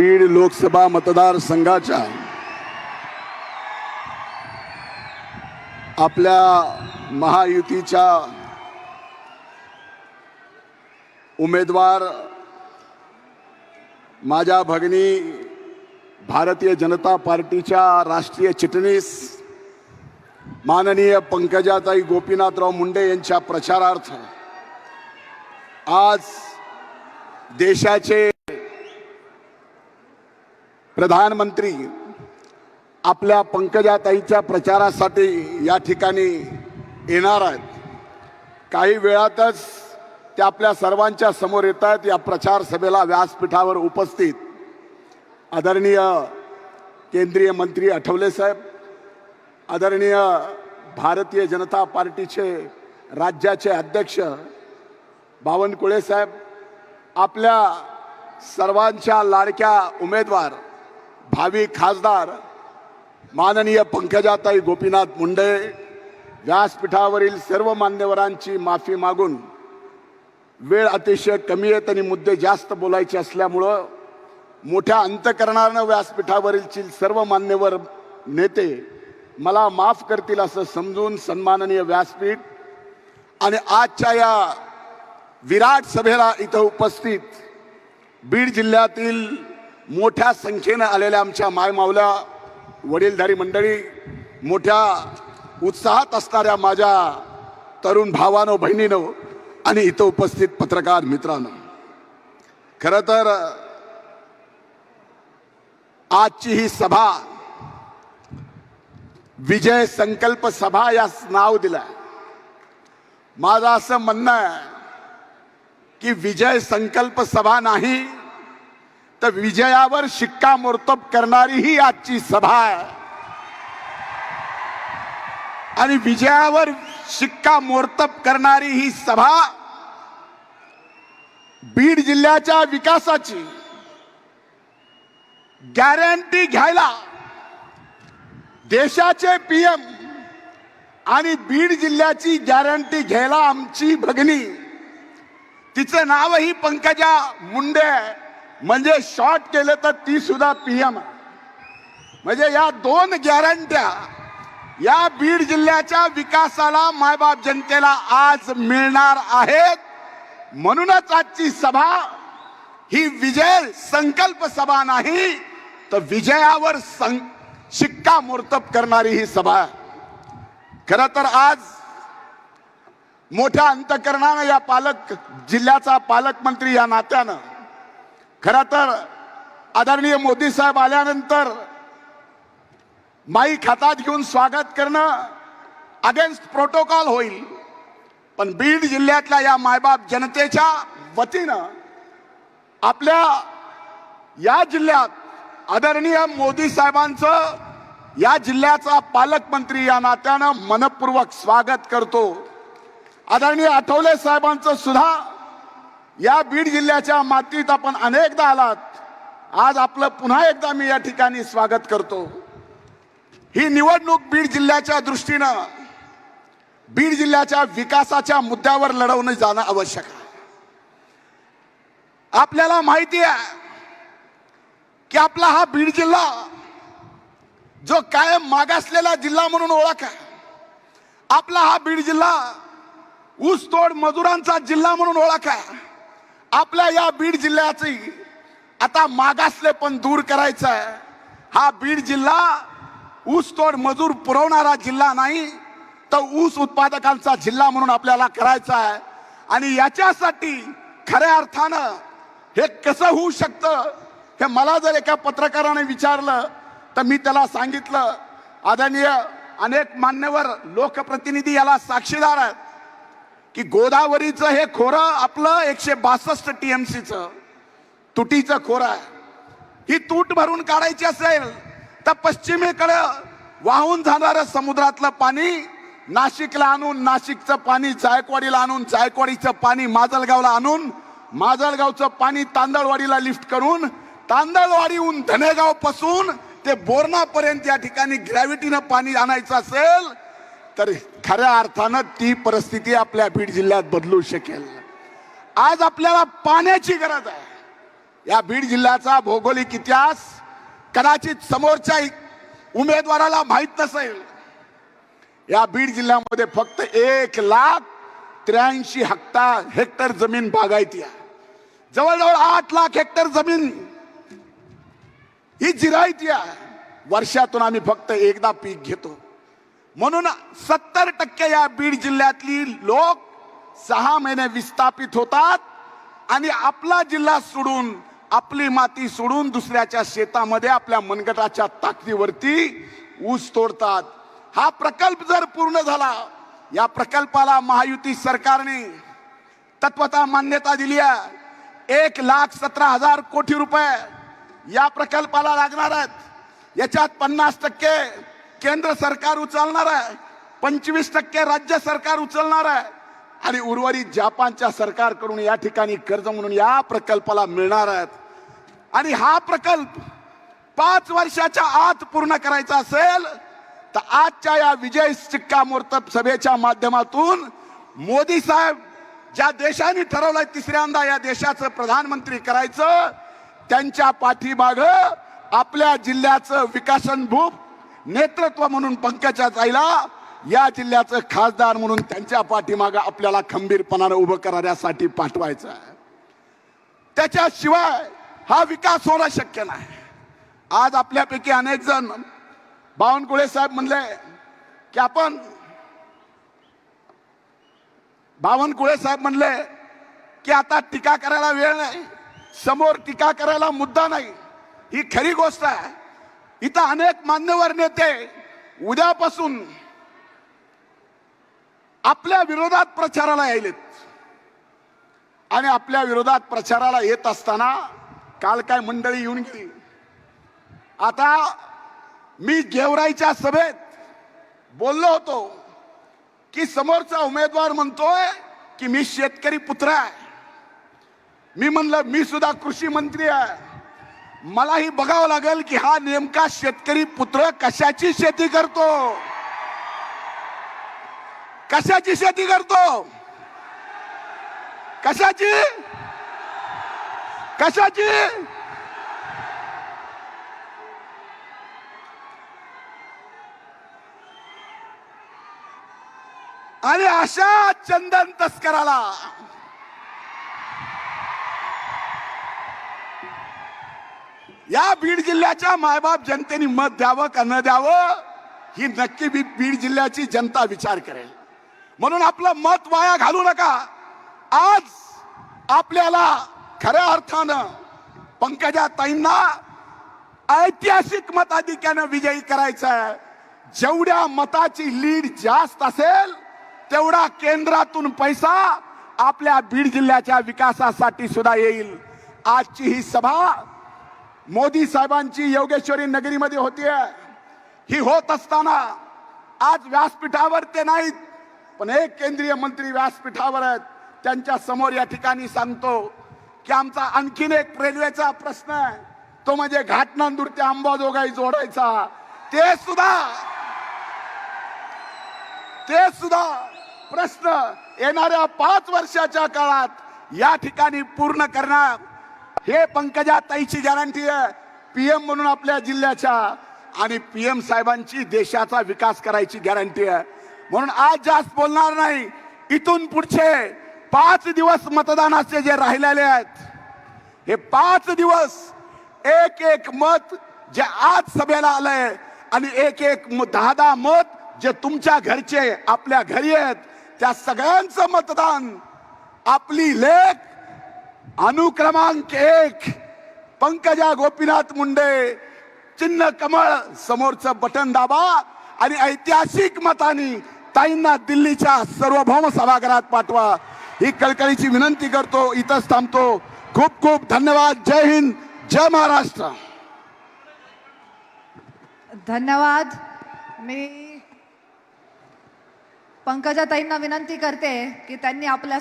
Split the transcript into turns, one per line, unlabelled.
बीड लोकसभा मतदारसंघाच्या आपल्या महायुतीच्या उमेदवार माझ्या भगिनी भारतीय जनता पार्टीच्या राष्ट्रीय चिटणीस माननीय पंकजाताई गोपीनाथराव मुंडे यांच्या प्रचारार्थ आज देशाचे प्रधानमंत्री आपल्या पंकजाताईच्या प्रचारासाठी या ठिकाणी येणार आहेत. काही वेळातच ते आपल्या सर्वांच्या समोर येत आहेत. या प्रचार सभेला व्यासपीठावर उपस्थित आदरणीय केंद्रीय मंत्री आठवले साहेब आदरणीय भारतीय जनता पार्टीचे राज्याचे अध्यक्ष बावनकुळे साहेब आपल्या सर्वांच्या लाडक्या उमेदवार भावी खासदार माननीय पंकजाताई गोपीनाथ मुंडे व्यासपीठावरील सर्व मान्यवरांची माफी मागून वेळ अतिशय कमी आहेत आणि मुद्दे जास्त बोलायचे असल्यामुळं मोठ्या अंतकरणानं व्यासपीठावरीलची सर्व मान्यवर नेते मला माफ करतील असं समजून सन्माननीय व्यासपीठ आणि आजच्या या विराट सभेला इथं उपस्थित बीड जिल्ह्यातील मोठ्या संख्येनं आलेल्या आमच्या मायमावल्या वडीलधारी मंडळी मोठ्या उत्साहात असणाऱ्या माझ्या तरुण भावानो बहिणीनो आणि इथं उपस्थित पत्रकार मित्रांनो. खरं तर आजची ही सभा विजय संकल्प सभा या नाव दिलं माझं असं म्हणणं आहे की विजय संकल्प सभा नाही तर विजयावर शिक्कामोर्तब करणारी ही आजची सभा आहे. आणि विजयावर शिक्कामोर्तब करणारी ही सभा बीड जिल्ह्याच्या विकासाची. गॅरंटी घ्यायला देशाचे पीएम आणि बीड जिल्ह्याची गॅरंटी घ्यायला आमची भगिनी. तिचं नावही पंकजा मुंडे आहे. म्हणजे शॉर्ट केलं तर ती सुद्धा पीएम म्हणजे या दोन गॅरंट्या या बीड जिल्ह्याच्या विकासाला मायबाप जनतेला आज मिळणार आहेत. म्हणूनच आजची सभा ही विजय संकल्प सभा नाही तर विजयावर सं शिक्कामोर्तब करणारी ही सभा. खर तर आज मोठ्या अंतकरणानं या पालक जिल्ह्याचा पालकमंत्री या नात्यानं खरं तर आदरणीय मोदी साहेब आल्यानंतर माईक हातात घेऊन स्वागत करणं अगेन्स्ट प्रोटोकॉल होईल. पण बीड जिल्ह्यातल्या या मायबाप जनतेच्या वतीनं आपल्या या जिल्ह्यात आदरणीय मोदी साहेबांचं या जिल्ह्याचा पालकमंत्री या नात्यानं मनपूर्वक स्वागत करतो. आदरणीय आठवले साहेबांचं सुद्धा या बीड जिल्ह्याच्या मातीत आपण अनेकदा आलात. आज आपलं पुन्हा एकदा मी या ठिकाणी स्वागत करतो. ही निवडणूक बीड जिल्ह्याच्या दृष्टीनं बीड जिल्ह्याच्या विकासाच्या मुद्द्यावर लढवणं जाणं आवश्यक आहे. आपल्याला माहिती आहे की आपला हा बीड जिल्हा जो कायम मागासलेला जिल्हा म्हणून ओळख आहे. आपला हा बीड जिल्हा ऊसतोड मजुरांचा जिल्हा म्हणून ओळख आहे. आपल्या या बीड जिल्ह्याची आता मागासले पण दूर करायचं आहे हा बीड जिल्हा ऊसतोड मजूर पुरवणारा जिल्हा नाही तर ऊस उत्पादकांचा जिल्हा म्हणून आपल्याला करायचा आहे आणि याच्यासाठी खऱ्या अर्थानं हे कसं होऊ शकतं हे मला जर एका पत्रकाराने विचारलं तर मी त्याला सांगितलं आदरणीय अनेक मान्यवर लोकप्रतिनिधी याला साक्षीदार आहेत. की गोदावरीचं हे खोरं आपलं एकशे बासष्ट टीएमसीचं तुटीचं खोरं आहे. ही तूट भरून काढायची असेल तर पश्चिमेकडं वाहून जाणारं समुद्रातलं पाणी नाशिकला आणून नाशिकचं पाणी जायकवाडीला आणून जायकवाडीचं पाणी माजलगावला आणून माजलगावचं पाणी तांदळवाडीला लिफ्ट करून तांदळवाडीहून धनेगावपासून ते बोरणापर्यंत या ठिकाणी ग्रॅव्हिटीनं पाणी आणायचं असेल तर खऱ्या अर्थानं ती परिस्थिती आपल्या बीड जिल्ह्यात बदलू शकेल. आज आपल्याला पाण्याची गरज आहे. या बीड जिल्ह्याचा भौगोलिक इतिहास कदाचित समोरच्या उमेदवाराला माहीत नसेल. या बीड जिल्ह्यामध्ये फक्त एक लाख त्र्याऐंशी हक्ता हेक्टर जमीन बागायती आहे. जवळजवळ आठ लाख हेक्टर जमीन ही जिरायती आहे. वर्षातून आम्ही फक्त एकदा पीक घेतो. म्हणून सत्तर टक्के या बीड जिल्ह्यातली लोक सहा महिने विस्थापित होतात आणि आपला जिल्हा सोडून आपली माती सोडून दुसऱ्याच्या शेतामध्ये आपल्या मनगटाच्या ताकदीवरती ऊस तोडतात. हा प्रकल्प जर पूर्ण झाला या प्रकल्पाला महायुती सरकारने तत्वता मान्यता दिली आहे. एक लाख सतरा हजार कोटी रुपये या प्रकल्पाला लागणार आहेत. याच्यात पन्नास टक्के केंद्र सरकार उचलणार आहे. पंचवीस टक्के राज्य सरकार उचलणार आहे. आणि उर्वरित जपानच्या सरकारकडून या ठिकाणी कर्ज म्हणून या प्रकल्पाला मिळणार आहेत. आणि हा प्रकल्प पाच वर्षाच्या आत पूर्ण करायचा असेल तर आजच्या या विजय शिक्कामोर्तब सभेच्या माध्यमातून मोदी साहेब ज्या देशाने ठरवलंय तिसऱ्यांदा या देशाचं प्रधानमंत्री करायचं त्यांच्या पाठीमाग आपल्या जिल्ह्याचं विकासनभूप नेतृत्व म्हणून पंकजा जायला या जिल्ह्याचं खासदार म्हणून त्यांच्या पाठीमाग आपल्याला खंबीरपणानं उभं करण्यासाठी पाठवायचं आहे. त्याच्याशिवाय हा विकास होणं शक्य नाही. आज आपल्यापैकी अनेक जण बावनकुळे साहेब म्हणले की आपण बावनकुळे साहेब म्हणले की आता टीका करायला वेळ नाही समोर टीका करायला मुद्दा नाही. ही खरी गोष्ट आहे. इथं अनेक मान्यवर नेते उद्यापासून आपल्या विरोधात प्रचाराला यायलेत. आणि आपल्या विरोधात प्रचाराला येत असताना काल काय मंडळी येऊन गेली. आता मी गेवराईच्या सभेत बोललो होतो की समोरचा उमेदवार म्हणतोय की मी शेतकरी पुत्र आहे. मी म्हणलं मी सुद्धा कृषी मंत्री आहे. मलाही बघावं लागेल की हा नेमका शेतकरी पुत्र कशाची शेती करतो? कशाची शेती करतो? कशाची? कशाची? आणि अशा चंदन तस्कराला या बीड जिल्ह्याच्या मायबाप जनतेने मत द्यावं का न द्यावं ही नक्की बी बीड जिल्ह्याची जनता विचार करेल. म्हणून आपलं मत वाया घालू नका. आज आपल्याला खऱ्या अर्थानं पंकजा ताईंना ऐतिहासिक मताधिक्यानं विजयी करायचं आहे जेवढ्या मताची लीड जास्त असेल तेवढा केंद्रातून पैसा आपल्या बीड जिल्ह्याच्या विकासासाठी सुद्धा येईल. आजची ही सभा मोदी साहेबांची योगेश्वरी नगरीमध्ये होतीये ही होत असताना आज व्यासपीठावर ते नाहीत पण एक केंद्रीय मंत्री व्यासपीठावर आहेत. त्यांच्यासमोर या ठिकाणी सांगतो की आमचा आणखीन एक रेल्वेचा प्रश्न आहे. तो म्हणजे घाटनांदूर ते अंबाजोगाई जोडायचा. ते सुद्धा ते सुद्धा प्रश्न येणाऱ्या पाच वर्षाच्या काळात या ठिकाणी पूर्ण करणार. हे पंकजा ताईची गॅरंटी आहे पीएम म्हणून आपल्या जिल्ह्याच्या आणि पीएम साहेबांची देशाचा विकास करायची गॅरंटी आहे. म्हणून आज जास्त बोलणार नाही. इथून पुढचे पाच दिवस मतदानाचे जे राहिलेले आहेत हे पाच दिवस एक एक मत जे आज सभेला आलंय आणि एक एक म- दहा दहा मत जे तुमच्या घरचे आपल्या घरी आहेत त्या सगळ्यांचं मतदान आपली लेख अनुक्रमांक एक पंकजा गोपीनाथ मुंडे चिन्ह कमळ समोरचं बटन दाबा आणि ऐतिहासिक मतानी ताईंना दिल्लीच्या सार्वभौम सभागृहात पाठवा. ही कळकळीची विनंती करतो इथंच थांबतो. खूप खूप धन्यवाद. जय हिंद जय महाराष्ट्र.
धन्यवाद. मी पंकजाताईंना विनंती करते की त्यांनी आपल्या